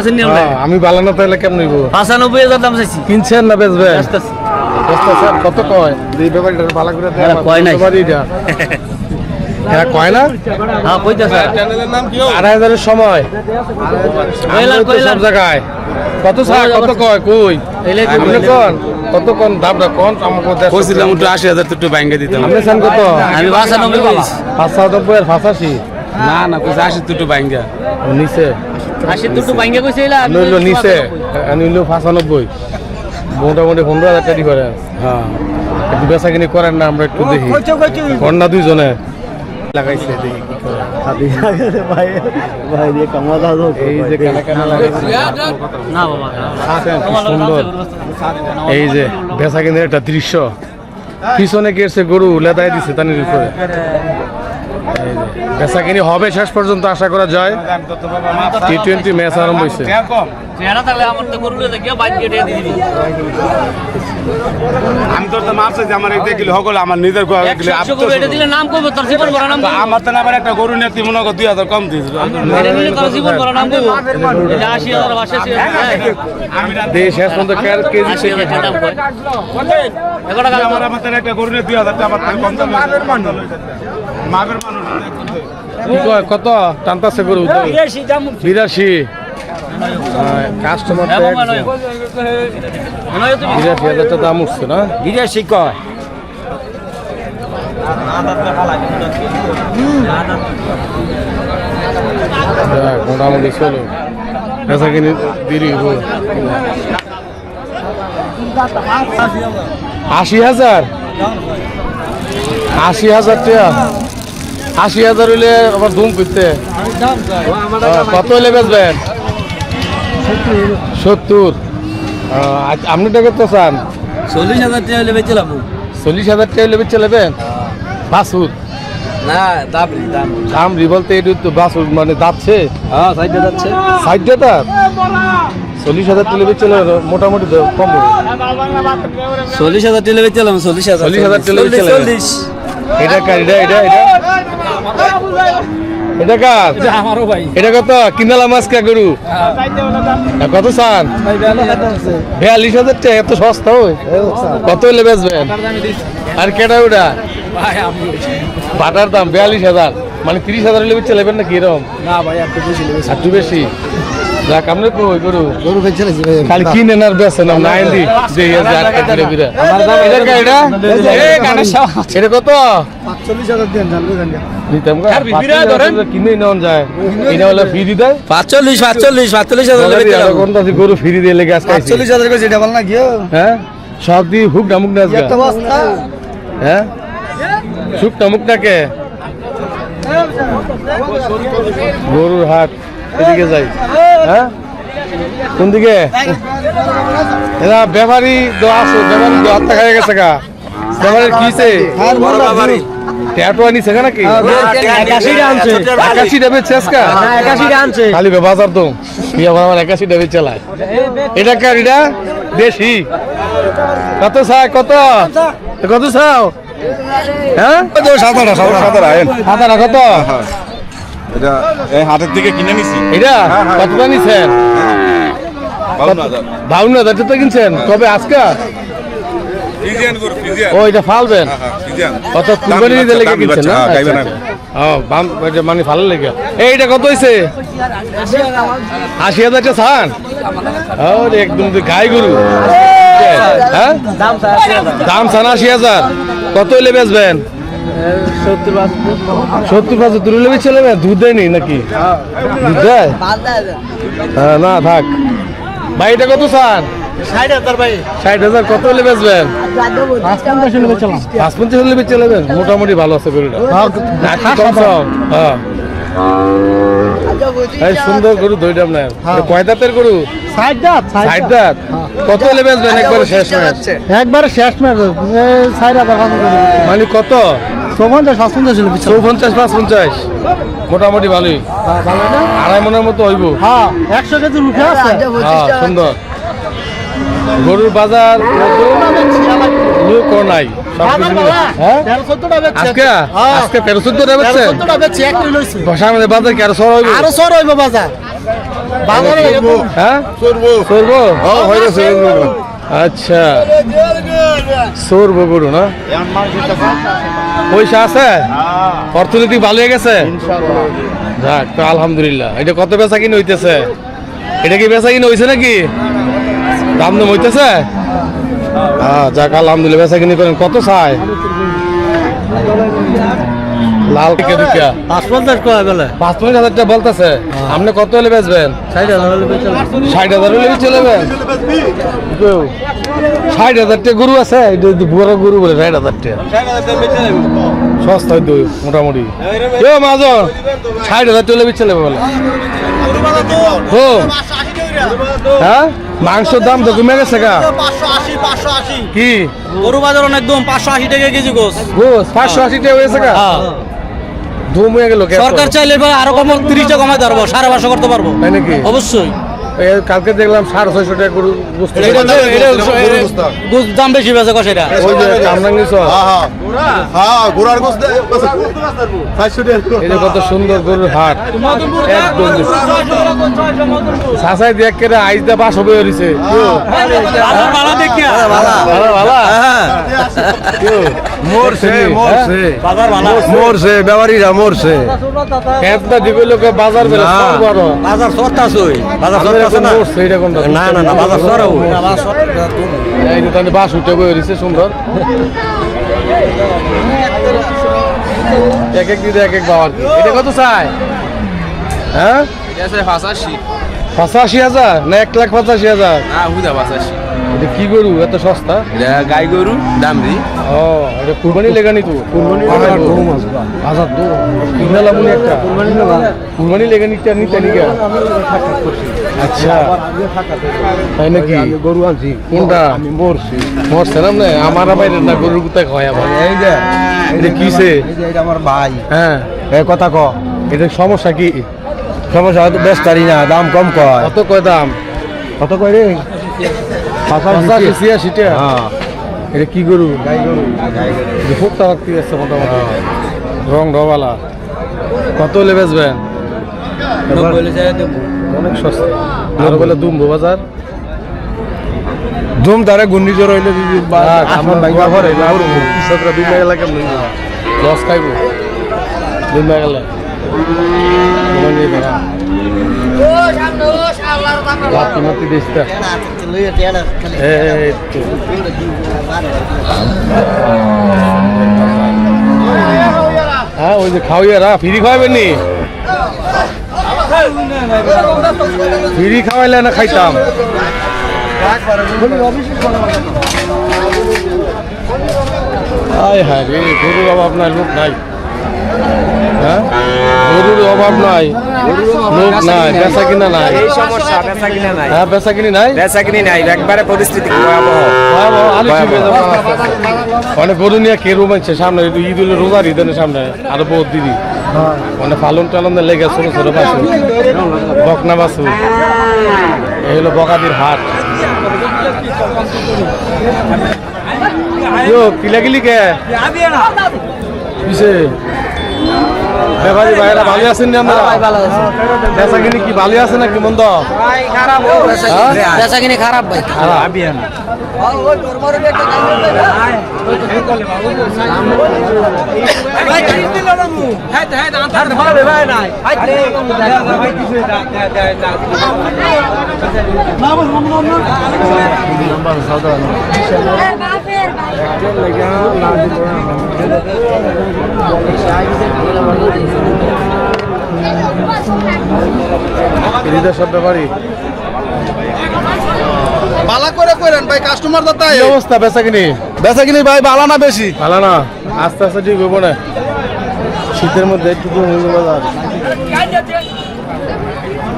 আছেন হ্যাঁ, আমি ভালো না তাহলে কেমন নিব পাঁচানব্বই হাজার দাম চাইছি। কিনছেন না। বেচতেছেন? কত কয়? এই ব্যাপারটা ভালো করে দেন হ্যাঁ, কয় নাই। এটা। কয় না? কইতেছে। আড়াই হাজারের সময়। সব জায়গায়। কত কত কয়? কই? এলে আপনি কোন? কত কোন দামটা কোন? আমাকে দেশ কইছিলাম একটু আশি হাজার একটু ব্যাঙ্গে দিতাম। আপনি চান কত? আমি পাঁচানব্বই আর পাঁচাশি? না না কইছে আশি একটু ব্যাঙ্গা। নিচে। আশি দুটো ভাঙ্গে কইছে এলা আমি হইল নিচে আমি হইল পাঁচানব্বই। মোটামুটি পনেরো হাজার টাকা করে হ্যাঁ একটু বেচা কিনি করেন না আমরা একটু দেখি। কন্যা দুইজনে। লাগাইছে দেখি। এই যে কানা কানা লাগাইছে। না বাবা সুন্দর। এই যে বেচা কিনে একটা দৃশ্য। পিছনে গেছে গরু লেদাই দিছে তানির উপরে? এই যে, বেচা কিনি হবে শেষ পর্যন্ত আশা করা যায়। টি টোয়েন্টি ম্যাচ আরম্ভ হয়েছে আমার আমি তোর তো মাপ চাইছি আমার এটা হকল নিজের তো আবার একটা গরু নিয়ে তুই মনে কর দুই হাজার কম শেষ পর্যন্ত কেজি কয় এগারো টাকা আমার আমার একটা গরু নিয়ে দুই হাজার টাকা আমার কম দাম কত? টানতাছে গরু বিরাশি। কাস্টমার বিরাশি হাজারটা দাম উঠছে না? বিরাশি কয়? মোটামুটি চলো। কিনি আশি হাজার? আশি হাজার টাকা। আশি হাজার হইলে আবার ধুম করতে। হ্যাঁ, কত হইলে বেচবেন? সত্তর। আচ্ছা, আপনি টাকা তো চান? চল্লিশ হাজার টাকা হলে বেচলাম চল্লিশ হাজার টাকা হইলে বেচে নেবেন বাসুর না দাম দাম দাম বলতে এটা তো বাসুর মানে যাচ্ছে? হ্যাঁ সাইডে যাচ্ছে। ষাট হাজার চল্লিশ হাজার টাকা বেচে মোটামুটি কম চল্লিশ হাজার টাকা বেচলাম চল্লিশ হাজার। চল্লিশ হাজার টাকা বেচে। এটা এটা এটা এটা? এটা কার? আমারও ভাই। এটা কত? কিনালাম আজকে গরু? কত চান? বিয়াল্লিশ হাজার টাকা এত সস্তা কত হলে বেচবেন? আর কেটা ওটা বাটার দাম বিয়াল্লিশ হাজার। মানে তিরিশ হাজার হলে বেচে নেবেন না কিরম না ভাই একটু বেশি একটু বেশি? যাক আপনি কই গরু? গরু বেঁচে লেগেছে খালি কিনেন আর বেচেন না দি যে হাজার টাকা ঘুরে ঘুরে এটা কা এটা? কত? পাঁচচল্লিশ হাজার দেন জানবে জানবে নিতাম গা। কিনে নেওয়া যায়। এটা হলে ফ্রি দেয় পাঁচচল্লিশ পাঁচচল্লিশ পাঁচচল্লিশ হাজার টাকা বেচলাম কোনটা গরু ফ্রি দিয়ে লেগে আজকে আইছি। পাঁচচল্লিশ হাজার করে যেটা না গিয়ে। হ্যাঁ? সব দিয়ে হুক ডামুক না হ্যাঁ? টামুক গরুর হাট। এদিকে যাই। হ্যাঁ? কোন দিকে? এরা ব্যাপারি তো আছে ব্যাপারি তো আত্মা খাই গেছে গা। ব্যাপারের কিছে ট্যাটু আনিছে নাকি? একাশি ডাবে খালি বাজার তো। বিয়া আমার একাশি ডাবে চালায় এটা কার এটা? দেশি। কত কত? কত চাও? হ্যাঁ? সাতারা সাতারা সাতারা হাতারা কত? এটা এই হাটের থেকে কিনে নিছি। এটা? কতটা নিছেন? বাউন্ন হাজার। বাউন্ন হাজার তো কিনছেন। কবে? আজকে? ও এটা ফালবেন? ফ্রিজিয়ান। কত কুরবানি দিতে লেগে কিনছেন না? হ্যাঁ। ও বাম মানে ভালো লেগে। এইটা কত হইছে? আশি ছান ও একদম গাই গরু। হ্যাঁ? দাম ছান আশি হাজার। কত হইলে বেচবেন? সত্তর পঁচাত্তর হইলে বেচে নেবেন দুধ দেয়নি নাকি? দুধ দেয়? হ্যাঁ না থাক। ভাই এটা কত চান ষাট হাজার ভাই। ষাট হাজার কত হলে বেচবেন? পাঁচ পঞ্চাশ হলে বেচলাম পাঁচ পঞ্চাশ হলে বেচে নেবেন? মোটামুটি ভালো আছে গরুটা। হ্যাঁ। এই সুন্দর গরু না কয় দাঁতের গরু? ষাট দাঁত ষাট দাঁত। কত হলে বেচবেন? একবারে শেষ ম্যাচ একবারে শেষ ম্যাচ ষাট হাজার মানে কত? চৌপঞ্চাশ পাঁচ পঞ্চাশ হলে চৌপঞ্চাশ পাঁচ পঞ্চাশ মোটামুটি ভালোই। ভালো আড়াই মনের মতো হইব। হ্যাঁ একশো কেজি উঠে আছে। হ্যাঁ সুন্দর। গরুর বাজার নাই। হ্যাঁ? আজকে? তেরো চোদ্দ বাজার কি আরও সর হইব? আরও সর হইব বাজার। হ্যাঁ? আচ্ছা। সরবো গরু না? পয়সা আছে? অর্থনীতি ভালো হয়ে গেছে? যাক তো আলহামদুলিল্লাহ। এটা কত বেচা কিনে হইতেছে? এটা কি বেচা কিনে হইছে নাকি? দাম দাম হইতেছে? হ্যাঁ যাক আলহামদুলিল্লাহ বেচা কিনে করেন। কত চাই? লাল টিকা দুটা পাঁচ পঞ্চাশ কয় বেলা? পাঁচ পঞ্চাশ হাজার টাকা বলতেছে। আপনি কত হলে বেচবেন? ষাট হাজার হলে বেচে ষাট হাজার হলে চলে যাবেন ষাট হাজার টাকা গরু আছে? এটা বড় গরু বলে ষাট হাজার টাকা। সস্তা হইতো মোটামুটি। এ মাজন? ষাট হাজার টাকা বিচ্ছে নেবে বলে। হো। হ্যাঁ? মাংসের দাম তো কমে গেছে গা। কি? গরু বাজার একদম পাঁচশো আশি টাকা কেজি গোস। গোস পাঁচশো আশি টাকা হয়েছে গা? ধুম হয়ে গেল সরকার চাইলে এবার আরও কম তিরিশটা কমাই ধরবো সাড়ে পাঁচশো করতে পারব। তাই নাকি? অবশ্যই। কালকে দেখলাম সাড়ে ছয়শো টাকা গরু বুঝতে দাম বেশি বেছে কষ এটা ওই যে কামরাঙ্গি চর ঘোড়ার গোস এই কত সুন্দর গরুর হাট। একদম সাসাই দেখ কেটে আইস দা বাস হবে ভালো ভালো ভালো মরছে মরছে। বাজার ভালো মরছে ব্যবহারীরা মরছে। খেতটা দিবে লোকে বাজার বেলে বড়। বাজার সস্তা সই বাজার এখন মরছে এটা কোনটা? না না না বাজার সরা এই যে তাহলে বাস উঠে বই সুন্দর। এক এক দিতে এক এক বাবার এটা কত চাই হ্যাঁ? পঁচাশি। হাজার না এক লাখ পঁচাশি হাজার? এটা কি গরু? এত সস্তা? গাই গরু দাম দি। ও এটা কুরবানি লেগানি তো কুরবানি হাজার দো। কিনালা মনে একটা? কুরবানি লেগানি একটা নিতে নিকে আচ্ছা। তাই নাকি? গরু আনছি। কোনটা? আমি মরছি। মরছে না মানে? আমার বাইরে না গরুর কোথায় খাওয়াই আমার এই যে এটা কিসে এটা আমার ভাই। হ্যাঁ। এই কথা ক। এটা সমস্যা কি? সমস্যা পারি না দাম কম কয়। কত কয় দাম? কত কয় রে? পঁচাশি ছিয়াশি টাকা হ্যাঁ এটা কি গরু গাই গরু এটা খুব তাড়াতাড়ি মোটামুটি। রং ঢবালা কত হলে বেচবেন অনেক সস্তা। আর বলে দুম্বো বাজার ধুম তারে ঘূর্ণিঝড় হইলে কৃষকরা দুমা গেলে কেমন লস খাইব। দুমা গেলে লাতি মাতি তো হ্যাঁ ওই যে খাওয়াইয়ারা ফ্রি খাওয়াবেন নি ফ্রি খাওয়াইলে না খাইতাম আয় হ্যাঁ রে গরুর অভাব নাই লোক নাই হ্যাঁ? গরুর অভাব নাই। লোক নাই বেচা কিনা নাই। এই সমস্যা বেচা কিনা নাই। হ্যাঁ বেচা কিনি নাই? বেচা কিনি নাই একবারে পরিস্থিতি ভয়াবহ। ভয়াবহ, আলু চিপে যাব। গরু নিয়ে কে রুম সামনে ঈদ হলে রোজার ঈদের সামনে আরও বহুত দিদি। মানে পালন টালন লেগে ছোট ছোট বাসু বকনা বাসু এই হলো বকাদির হাট। কিলাকিলি কে? কিসে? ব্যাপারী ভাইরা ভালো আছেন না আমরা? বেচা কিনি কি ভালো আছে নাকি মন্দ? হ্যাঁ? বেচা কিনে খারাপ। ভাই খারাপ। হৃদয় সব ব্যাপারী বালা করে কইরেন ভাই কাস্টমার কি অবস্থা ভাই বালা না বেশি? না আস্তে আস্তে ঠিক হইব না। শীতের মধ্যে একটু হইব বাজার।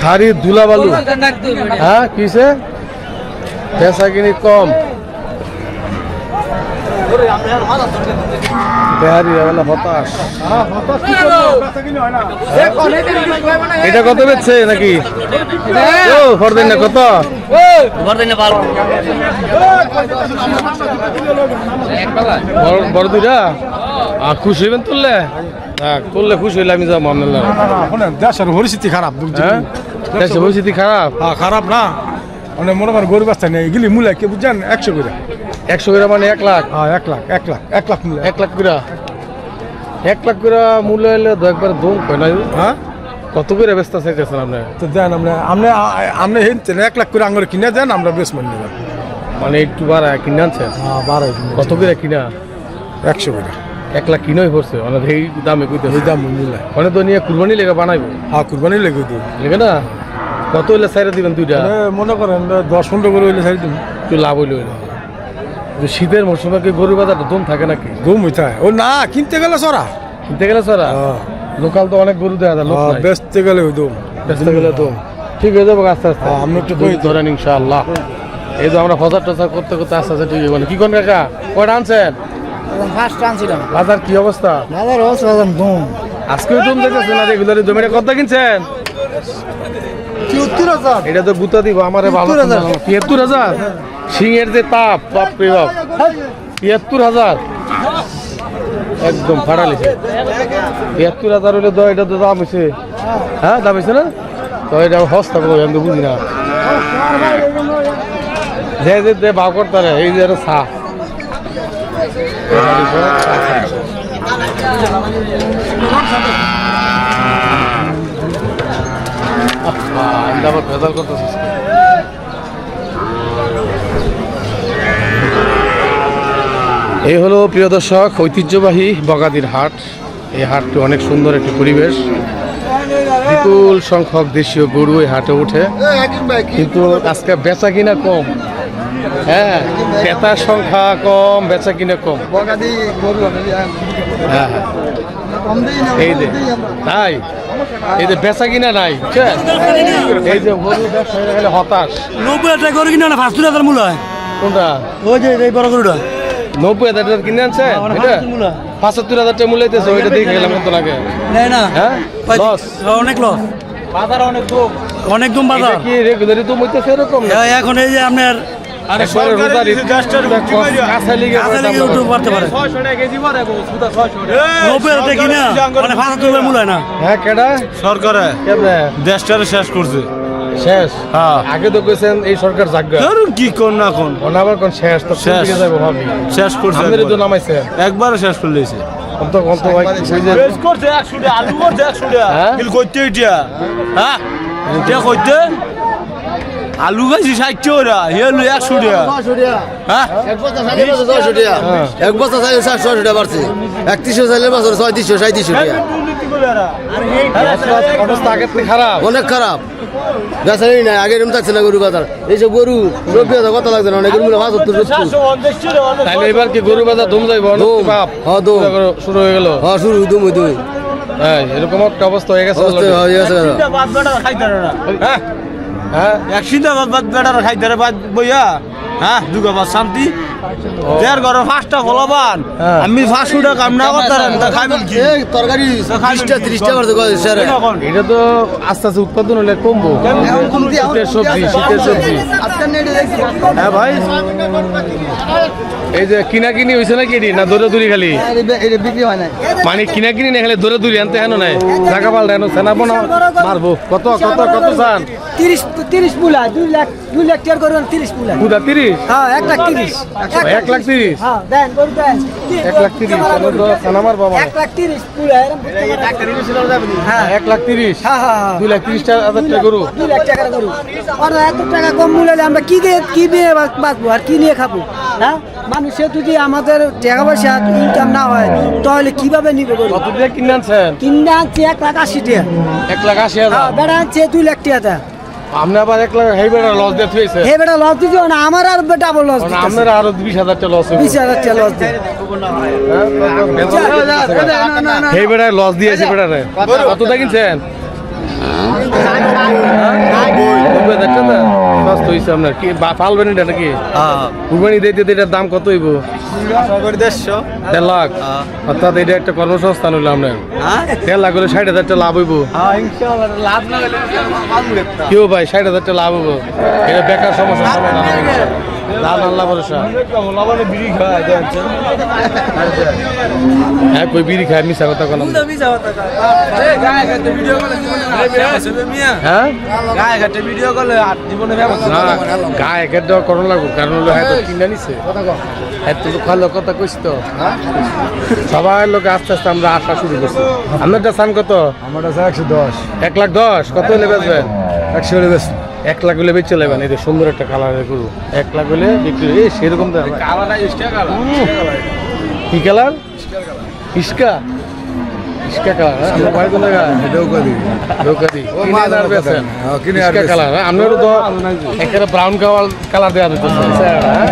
খারি ধুলা বালু? হ্যাঁ কিসে? পেশা কিনি কম। বেহারি বেলা হতাশ। এটা কত বেচছে নাকি? ও ফরদিন না কত? বড় খুশি হবেন তুললে? তুললে খুশি হইলে আমি যাব আপনার। শোনেন দেশের পরিস্থিতি খারাপ হ্যাঁ? দেশে পরিস্থিতি খারাপ? হ্যাঁ খারাপ না। মানে মনে করেন গরিব বাস্তা নেই গিলি মূল্য কে বুঝছেন? একশো করে। একশো করে মানে এক লাখ? হ্যাঁ এক লাখ এক লাখ এক লাখ মূল্য এক লাখ করে? এক লাখ করে মূল্য হলে একবার দম কয় না হ্যাঁ? কত করে ব্যস্ত চাইতেছেন আপনি? তো দেন আমরা আপনি আপনি হেনতেন এক লাখ করে আঙুরে কিনে দেন আমরা বেশ মানে মানে একটু বাড়া কিনে আনছেন? হ্যাঁ বারো কত করে কিনা? একশো করে। এক লাখ কিনোই পড়ছে। অনেক এই দামে কইতে এই দাম মূল্য অনেক তো নিয়ে কুরবানি লেগে বানাইবো। হ্যাঁ কুরবানি লেগে দিই লেগে না? কত হইলে সাইরে দিবেন দুইটা? মনে করেন দশ পনেরো করে হইলে সাইড দিন একটু লাভ হইলে হইল। যে শীতের মৌসুমে কি গরু বাজারটা দম থাকে নাকি? ঘুম হইতে ও না কিনতে গেলে সরা কিনতে গেলে সারা হ্যাঁ। লোকাল তো অনেক গরু দেওয়া যায় লোক হ্যাঁ, বেচতে গেলে ওই দম বেচতে গেলে দম ঠিক হয়ে যাব আস্তে আস্তে। হ্যাঁ, আমরা একটু ধরেন ইনশাআল্লাহ। এই তো আমরা ফসার টসার করতে করতে আস্তে আস্তে ঠিক হয়ে কি কোন কাকা? কয়টা আনছেন? ফার্স্ট আনছিলাম বাজার কি অবস্থা? বাজার অবস্থা বাজার দুম আজকেও দম যেতেছে না রেগুলারি জমিটা কত কিনছেন? চুয়াত্তর হাজার। এটা তো গুতা দিব আমারে ভালো তিয়াত্তর হাজার। সিংয়ের যে তাপ বাপ রে বাপ। তিয়াত্তর হাজার? একদম ফাড়ালিছে তিয়াত্তর হাজার হলে তো এটা তো দাম হয়েছে হ্যাঁ দাম হয়েছে না? তো এটা হস্তা করব আমি তো বুঝি না। যে যে ভাব করতে এই যে এটা চা। ভেজাল এই হলো প্রিয় দর্শক, ঐতিহ্যবাহী বগাদির হাট। এই হাটটি অনেক সুন্দর একটি পরিবেশ। বিপুল সংখ্যক দেশীয় গরু এই হাটে ওঠে। কিন্তু আজকে বেচা কিনা কম। হ্যাঁ ক্রেতার সংখ্যা কম বেচা কিনা কম। হ্যাঁ। হ্যাঁ এই যে তাই? এই যে বেচা কিনা নাই এই যে হতাশ। নব্বই হাজার করে কিনে না পাঁচশো হাজার মূল্য হয়। কোনটা? ওই যে এই বড় গরুটা। নব্বই হাজার টাকা কিনে পঁচাত্তর হাজার টাকা মূল্য হইতেছে ওইটা দেখে গেলাম কত লাগে। না? হ্যাঁ? লস। অনেক লস। বাজার অনেক অনেক দম বাজার। কি রেগুলারি তো হইতেছে এরকম এখন এই যে আপনার একবারে রোজার ঈদ, লিগে উঠে পারতে পারে। নব্বই হাজার টাকা কিনা? মানে না? হ্যাঁ কেডা? সরকারে। কেমনে দেশটারে শেষ করছে। শেষ? হ্যাঁ। আগে তো কইছেন এই সরকার জাগা ধরুন কি কোন না কোন। অনাবার কোন শেষ? তো শেষ। ভাবি? শেষ করছে আমাদের তো নামাইছে। একবারে শেষ করে লইছে অন্ত অন্ত ভাই শেষ করছে একশো টাকা আলু করছে একশো টাকা? কিল এটা হ্যাঁ? এটা করতে আলু খাইছি ষাট টাকা হেলু একশো টাকা। হ্যাঁ? এক বছর সাড়ে সাতশো টাকা বাড়ছে। একত্রিশশো সালের বছর ছয়ত্রিশশো সাঁত্রিশশো টাকা। আগের থেকে খারাপ। অনেক খারাপ। বেচারি নাই আগের এরকম থাকছে না গরু বাজার। এইসব গরু হাজার কত লাগছে না? অনেক গরু বাহাত্তর সত্তর তাইলে এবার কি গরু বাজার দম যাইব? হ্যাঁ, দম। শুরু হয়ে গেল। হ্যাঁ শুরু দুম দুই হ্যাঁ এরকম একটা অবস্থা হয়ে গেছে হয়ে গেছে। হ্যাঁ। হ্যাঁ? এক সিদ্ধা বাদ বাদ বেটার খাইতে বইয়া। হ্যাঁ শান্তি। দেড় ঘরে পাঁচটা ফলাবান। আমি পাঁচশো টাকা কাম না করতে পারেন তা খাইবেন কি? এই তরকারি ত্রিশটা ত্রিশটা বাড়ছে স্যার। এটা তো আস্তে আস্তে উৎপাদন হলে কমবো। শীতের সবজি শীতের সবজি। হ্যাঁ ভাই। এই যে কিনা কিনি হয়েছে নাকি এটি? না দৌড়ে দূরি খালি? বিক্রি হয় না মানে কিনা কিনি না খালি দৌড়ে দূরি আনতে হেন নাই? জায়গা পাল্টা হেন সেনা বোনা মারবো। কত কত কত চান? তিরিশ তিরিশ পুলা দুই লাখ দুই লাখ টাকার করবেন তিরিশ পুলা তিরিশ? হ্যাঁ এক লাখ তিরিশ। এক লাখ তিরিশ? হ্যাঁ দেন গরু দেন। এক লাখ তিরিশ এক লাখ তিরিশ। হ্যাঁ। এক লাখ তিরিশ? হ্যাঁ দুই লাখ তিরিশ হাজার টাকা গরু। দুই লাখ টাকার গরু। আর এত টাকা কম মূল্য আমরা কি দিয়ে কি দিয়ে বাঁচ- বাঁচবো? আর কি নিয়ে খাব? হ্যাঁ? মানুষের যদি আমাদের টাকা পয়সা ইনকাম না হয় তাহলে কীভাবে নিবে গরু? কত দিয়ে কিনে আনছেন? কিনে আনছে এক লাখ আশি টাকা। এক লাখ আশি হ্যাঁ হাজার বেড়া আনছে দুই লাখ টাকা। আপনি আবার এক লাখ হেই বেড়া লস দিয়ে থুয়েছে হে বেটা লস না আমার আর ডাবল লস আপনার আরও বিশ হাজার টাকা লস বিশ হাজার টাকা লস দিয়ে হেই বেড়ায় লস দিয়েছে কিনছেন? নব্বই হাজার টাকা। সস্তা হয়েছে আপনার কি ফালবেন এটা নাকি? কুরবানি দিতে দিতে এটার দাম কত হইব? দেড়শো। দেড় লাখ? অর্থাৎ এটা একটা কর্মসংস্থান হলো আপনার। দেড় লাখ হলে ষাট হাজার লাভ হইব। কেউ ভাই ষাট হাজারটা লাভ হইব। এটা বেকার সমস্যা লাভ আল্লাহ ভরসা। বিড়ি খায় হ্যাঁ কই বিড়ি খায় মিশা কথা কলাম। হ্যাঁ? গায়ে ঘাটে ভিডিও করলে আর জীবনে ব্যবস্থা না গায়ে একের দেওয়া করো লাগবো কারণ হলো হ্যাঁ তো কিনে নিছে। হ্যাঁ ভালো কথা কইছি তো। সবাই লোক আস্তে আস্তে আমরা আসা শুরু করছি। আপনারটা সান কত? আমার একশো দশ। এক লাখ দশ কত হলে বেচবেন? একশো হলে এক লাখ হলে বেচে এই যে সুন্দর একটা কালারের গরু। এক লাখ হলে বিক্রি এই সেরকম দাম। কি কালার ইস্কা ইস্কা? কালার হ্যাঁ? কোন কিনে আর বেচেন। হ্যাঁ। কালার হ্যাঁ? তো একটা ব্রাউন কালার কালার দিতেছে হ্যাঁ?